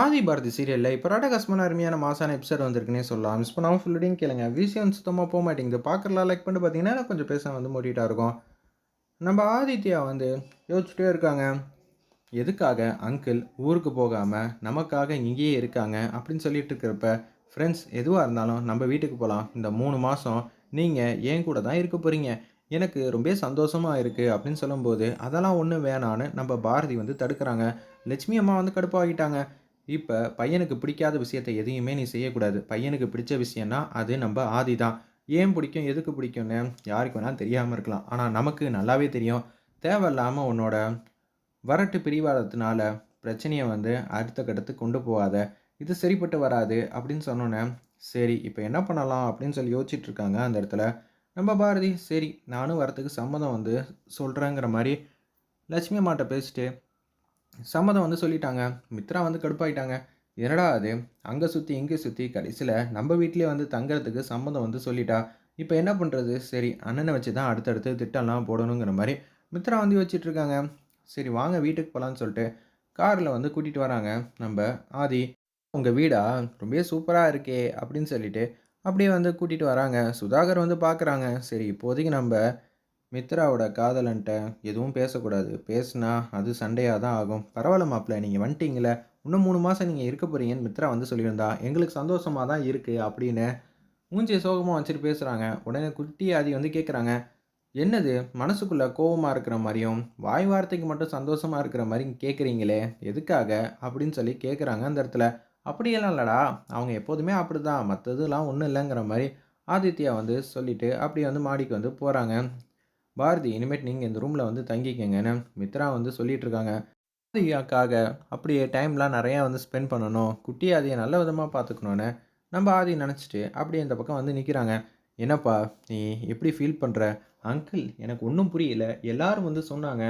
ஆதி பாரதி சீரியலில் இப்போ ராடகாஸ்மன் அருமையான மாசான எபிசோட் வந்திருக்குன்னே சொல்லலாம். மிஸ் பண்ணாமல் ஃபுல்லடியும் கேளுங்க. விஷயம் சுத்தமாக போக மாட்டேங்குது. பார்க்குறலாம் லைக் பண்ணிட்டு பார்த்தீங்கன்னா கொஞ்சம் பேச வந்து மூடிட்டா இருக்கும். நம்ம ஆதித்யா வந்து யோசிச்சுட்டே இருக்காங்க. எதுக்காக அங்கிள் ஊருக்கு போகாமல் நமக்காக இங்கேயே இருக்காங்க அப்படின்னு சொல்லிட்டு இருக்கிறப்ப ஃப்ரெண்ட்ஸ் எதுவாக இருந்தாலும் நம்ம வீட்டுக்கு போகலாம் இந்த மூணு மாதம் நீங்கள் ஏன் கூட தான் இருக்க போகிறீங்க எனக்கு ரொம்ப சந்தோஷமாக இருக்குது அப்படின்னு சொல்லும்போது அதெல்லாம் ஒன்றும் வேணான்னு நம்ம பாரதி வந்து தடுக்கிறாங்க. லட்சுமி அம்மா வந்து கடுப்பாகிட்டாங்க. இப்போ பையனுக்கு பிடிக்காத விஷயத்தை எதையுமே நீ செய்யக்கூடாது. பையனுக்கு பிடிச்ச விஷயம்னா அது நம்ம ஆதி தான். ஏன் பிடிக்கும்? எதுக்கு பிடிக்கும்னு யாருக்கு வேணாலும் தெரியாமல் இருக்கலாம். ஆனால் நமக்கு நல்லாவே தெரியும். தேவையில்லாமல் உன்னோட வரட்டு பிரிவாதத்தினால பிரச்சனையை வந்து அடுத்த கட்டத்துக்கு கொண்டு போகாத. இது சரிப்பட்டு வராது அப்படின்னு சொன்னோன்னே சரி இப்போ என்ன பண்ணலாம் அப்படின்னு சொல்லி யோசிச்சுட்டு இருக்காங்க அந்த இடத்துல. நம்ம பாரதி சரி நானும் வரத்துக்கு சம்மதம் வந்து சொல்கிறேங்கிற மாதிரி லட்சுமி அம்மாட்ட பேசிட்டு சம்மதம் வந்து சொல்லிட்டாங்க. மித்ரா வந்து கடுப்பாயிட்டாங்க. என்னடா அது? அங்கே சுற்றி இங்கே சுற்றி கடைசியில் நம்ம வீட்டிலே வந்து தங்குறதுக்கு சம்மதம் வந்து சொல்லிட்டா. இப்போ என்ன பண்ணுறது சரி அண்ணனை வச்சு தான் அடுத்தடுத்து திட்டம்லாம் போடணுங்கிற மாதிரி மித்ரா வந்து வச்சிட்ருக்காங்க சரி வாங்க வீட்டுக்கு போகலான்னு சொல்லிட்டு காரில் வந்து கூட்டிகிட்டு வராங்க. நம்ம ஆதி உங்கள் வீடா? ரொம்ப சூப்பராக இருக்கே அப்படின்னு சொல்லிட்டு அப்படியே வந்து கூட்டிகிட்டு வராங்க. சுதாகர் வந்து பார்க்குறாங்க சரி இப்போதைக்கு நம்ம மித்ராவோட காதலன்ட்ட எதுவும் பேசக்கூடாது. பேசுனா அது சண்டையாக தான் ஆகும். பரவாயில்ல மாப்பிள்ள நீங்கள் வந்துட்டீங்களே இன்னும் மூணு மாதம் நீங்கள் இருக்க போகிறீங்கன்னு மித்ரா வந்து சொல்லியிருந்தா எங்களுக்கு சந்தோஷமாக தான் இருக்குது அப்படின்னு மூஞ்சியை சோகமாக வச்சுட்டு பேசுகிறாங்க உடனே குட்டி ஆதி வந்து கேட்குறாங்க என்னது மனசுக்குள்ளே கோவமாக இருக்கிற மாதிரியும் வாய் வார்த்தைக்கு மட்டும் சந்தோஷமாக இருக்கிற மாதிரி கேட்குறீங்களே எதுக்காக அப்படின்னு சொல்லி கேட்குறாங்க அந்த இடத்துல. அப்படியெல்லாம் இல்லைடா அவங்க எப்போதுமே அப்படி தான் மற்றதுலாம் ஒன்றும் இல்லைங்கிற மாதிரி ஆதித்யா வந்து சொல்லிவிட்டு அப்படியே வந்து மாடிக்கு வந்து போகிறாங்க பாரதி இனிமேட் நீங்கள் இந்த ரூமில் வந்து தங்கிக்கங்கன்னு மித்ரா வந்து சொல்லிட்டு இருக்காங்க ஆதியாக்காக அப்படியே டைம்லாம் நிறையா வந்து ஸ்பெண்ட் பண்ணணும். குட்டி ஆதியை நல்ல விதமாக பார்த்துக்கணுன்னு நம்ம ஆதி நினச்சிட்டு அப்படியே இந்த பக்கம் வந்து நிற்கிறாங்க என்னப்பா நீ எப்படி ஃபீல் பண்ணுற அங்கிள் எனக்கு ஒன்றும் புரியல. எல்லாரும் வந்து சொன்னாங்க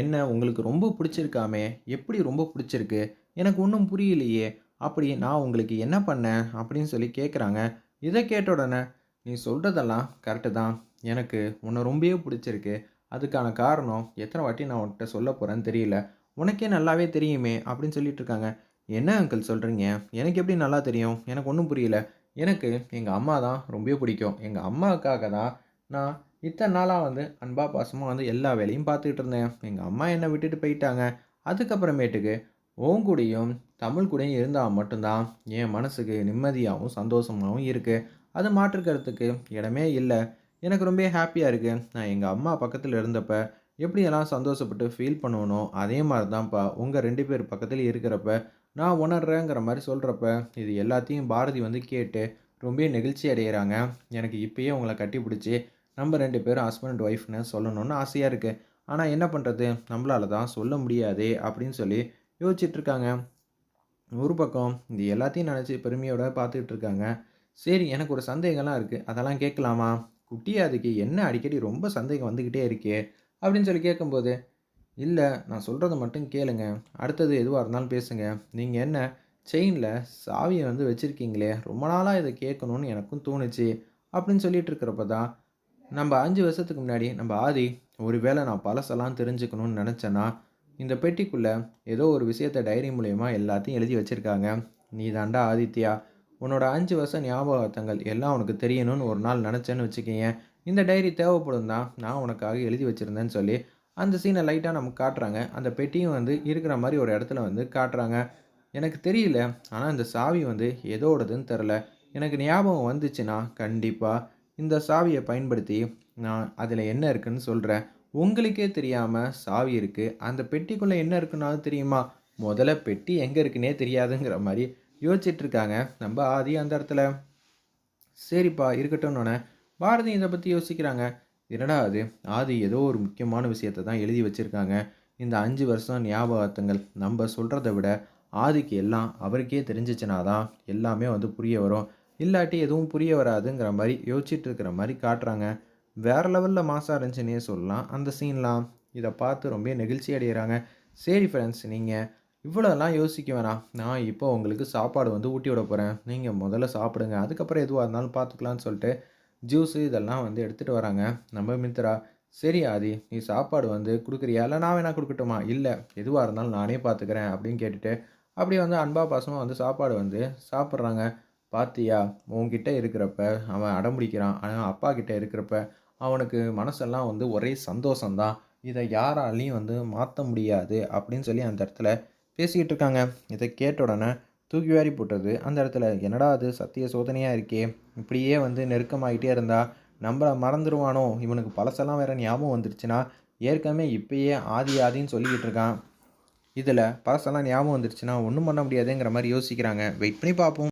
என்ன உங்களுக்கு ரொம்ப பிடிச்சிருக்காமே? எப்படி ரொம்ப பிடிச்சிருக்கு? எனக்கு ஒன்றும் புரியலையே. அப்படி நான் உங்களுக்கு என்ன பண்ணேன்? அப்படின்னு சொல்லி கேட்குறாங்க இதை கேட்ட உடனே நீ சொல்கிறதெல்லாம் கரெக்டு தான். எனக்கு உன்னை ரொம்பவே பிடிச்சிருக்கு. அதுக்கான காரணம் எத்தனை வாட்டி நான் உன்கிட்ட சொல்ல போகிறேன்னு தெரியல. உனக்கே நல்லாவே தெரியுமே அப்படின்னு சொல்லிட்டு இருக்காங்க. என்ன அங்கிள் சொல்கிறீங்க எனக்கு எப்படி நல்லா தெரியும்? எனக்கு ஒன்றும் புரியல. எனக்கு எங்கள் அம்மா தான் ரொம்ப பிடிக்கும். எங்கள் அம்மாவுக்காக தான் நான் இத்தனை நாளாக வந்து அன்பா பாசமாக வந்து எல்லா வேலையும் பார்த்துக்கிட்டு இருந்தேன். எங்கள் அம்மா என்னை விட்டுட்டு போயிட்டாங்க. அதுக்கப்புறமேட்டுக்கு ஓன் கூடயும் தமிழ் கூடயும் இருந்தால் மட்டும்தான் என் மனசுக்கு நிம்மதியாகவும் சந்தோஷமாகவும் இருக்குது அது மாற்றுக்கிறதுக்கு இடமே இல்லை. எனக்கு ரொம்ப ஹாப்பியாக இருக்குது நான் எங்கள் அம்மா பக்கத்தில் இருந்தப்ப எப்படியெல்லாம் சந்தோஷப்பட்டு ஃபீல் பண்ணுவனோ அதே மாதிரி தான்ப்பா உங்கள் ரெண்டு பேர் பக்கத்தில் இருக்கிறப்ப நான் உணர்றேங்கிற மாதிரி சொல்கிறப்ப இது எல்லாத்தையும் பாரதி வந்து கேட்டு ரொம்ப நெகிழ்ச்சி அடைகிறாங்க எனக்கு இப்போயே உங்களை கட்டி பிடிச்சி நம்ம ரெண்டு பேரும் ஹஸ்பண்ட் அண்ட் ஒய்ஃப்னு சொல்லணும்னு ஆசையாக இருக்குது ஆனால் என்ன பண்ணுறது நம்மளால தான் சொல்ல முடியாதே அப்படின்னு சொல்லி யோசிச்சிட்ருக்காங்க ஒரு பக்கம் இது எல்லாத்தையும் நினச்சி பெருமையோட பார்த்துக்கிட்டு இருக்காங்க. சரி எனக்கு ஒரு சந்தேகம்லாம் இருக்குது அதெல்லாம் கேட்கலாமா? குட்டியாதுக்கு என்ன அடிக்கடி ரொம்ப சந்தேகம் வந்துக்கிட்டே இருக்கே? அப்படின்னு சொல்லி கேட்கும்போது இல்லை நான் சொல்கிறத மட்டும் கேளுங்க. அடுத்தது எதுவாக இருந்தாலும் பேசுங்க. நீங்கள் என்ன செயினில் சாவியை வந்து வச்சுருக்கீங்களே? ரொம்ப நாளாக இதை கேட்கணும்னு எனக்கும் தோணுச்சு. அப்படின்னு சொல்லிட்டு இருக்கிறப்ப தான் நம்ம அஞ்சு வருஷத்துக்கு முன்னாடி நம்ம ஆதி ஒருவேளை நான் பழசெல்லாம் தெரிஞ்சுக்கணும்னு நினச்சேன்னா இந்த பெட்டிக்குள்ளே ஏதோ ஒரு விஷயத்த டைரி மூலயமா எல்லாத்தையும் எழுதி வச்சுருக்காங்க. நீ தாண்டா ஆதித்யா உன்னோட அஞ்சு வருஷம் ஞாபகத்தங்கள் எல்லாம் உனக்கு தெரியணும்னு ஒரு நாள் நினச்சேன்னு வச்சுக்கோங்க இந்த டைரி தேவைப்படும் தான். நான் உனக்காக எழுதி வச்சுருந்தேன்னு சொல்லி அந்த சீனை லைட்டாக நமக்கு காட்டுறாங்க. அந்த பெட்டியும் வந்து இருக்கிற மாதிரி ஒரு இடத்துல வந்து காட்டுறாங்க. எனக்கு தெரியல. ஆனால் இந்த சாவி வந்து எதோடதுன்னு தெரில எனக்கு ஞாபகம் வந்துச்சுன்னா கண்டிப்பாக இந்த சாவியை பயன்படுத்தி நான் அதில் என்ன இருக்குன்னு சொல்கிறேன் உங்களுக்கே தெரியாமல் சாவி இருக்குது அந்த பெட்டிக்குள்ளே என்ன இருக்குன்னாலும் தெரியுமா? முதல்ல பெட்டி எங்கே இருக்குன்னே தெரியாதுங்கிற மாதிரி யோசிச்சிட்ருக்காங்க. நம்ம ஆதி அந்த இடத்துல. சரிப்பா இருக்கட்டும்னோடனே பாரதி இதை பற்றி யோசிக்கிறாங்க. என்னடா அது? ஆதி ஏதோ ஒரு முக்கியமான விஷயத்தை தான் எழுதி வச்சுருக்காங்க. இந்த அஞ்சு வருஷம் ஞாபகத்துங்கள் நம்ம சொல்கிறத விட ஆதிக்கு எல்லாம் அவருக்கே தெரிஞ்சிச்சுனா தான் எல்லாமே வந்து புரிய வரும். இல்லாட்டி எதுவும் புரிய வராதுங்கிற மாதிரி யோசிச்சுட்டு இருக்கிற மாதிரி காட்டுறாங்க. வேறு லெவலில் மாசாக இருந்துச்சுன்னே சொல்லலாம். அந்த சீன்லாம் இதை பார்த்து ரொம்ப நெகிழ்ச்சி அடைகிறாங்க சரி ஃப்ரெண்ட்ஸ் நீங்கள் இவ்வளோலாம் யோசிக்க வேணாம். நான் இப்போ உங்களுக்கு சாப்பாடு வந்து ஊட்டி விட போகிறேன் நீங்கள் முதல்ல சாப்பிடுங்க. அதுக்கப்புறம் எதுவாக இருந்தாலும் பார்த்துக்கலான்னு சொல்லிட்டு ஜூஸு இதெல்லாம் வந்து எடுத்துகிட்டு வராங்க. நம்ம மித்ரா சரி ஆதி நீ சாப்பாடு வந்து கொடுக்குறியா? இல்லை நான் வேணால் கொடுக்கட்டுமா? இல்லை எதுவாக இருந்தாலும் நானே பார்த்துக்கிறேன் அப்படின்னு கேட்டுட்டு அப்படி வந்து அன்பா பாசமாக வந்து சாப்பாடு வந்து சாப்பிட்றாங்க. பாத்தியா உன்கிட்ட இருக்கிறப்ப அவன் அடம்பிடிக்கிறான். ஆனால் அப்பா கிட்ட இருக்கிறப்ப அவனுக்கு மனசெல்லாம் வந்து ஒரே சந்தோஷம்தான். இதை யாராலையும் வந்து மாற்ற முடியாது அப்படின்னு சொல்லி அந்த இடத்துல பேசிக்கிட்டு இருக்காங்க இதை கேட்ட உடனே தூக்கி வாரி போட்டது அந்த இடத்துல என்னடா அது சத்திய சோதனையாக இருக்கே? இப்படியே வந்து நெருக்கமாகிட்டே இருந்தால் நம்மளை மறந்துடுவானோ இவனுக்கு பழசெல்லாம் வேறு ஞாபகம் வந்துருச்சுன்னா ஏற்கனவே இப்பயே ஆதி ஆதின்னு சொல்லிக்கிட்டு இருக்கான் இதில் பழசெல்லாம் ஞாபகம் வந்துருச்சுன்னா ஒன்றும் பண்ண முடியாதுங்கிற மாதிரி யோசிக்கிறாங்க. வெயிட் பண்ணி பார்ப்போம்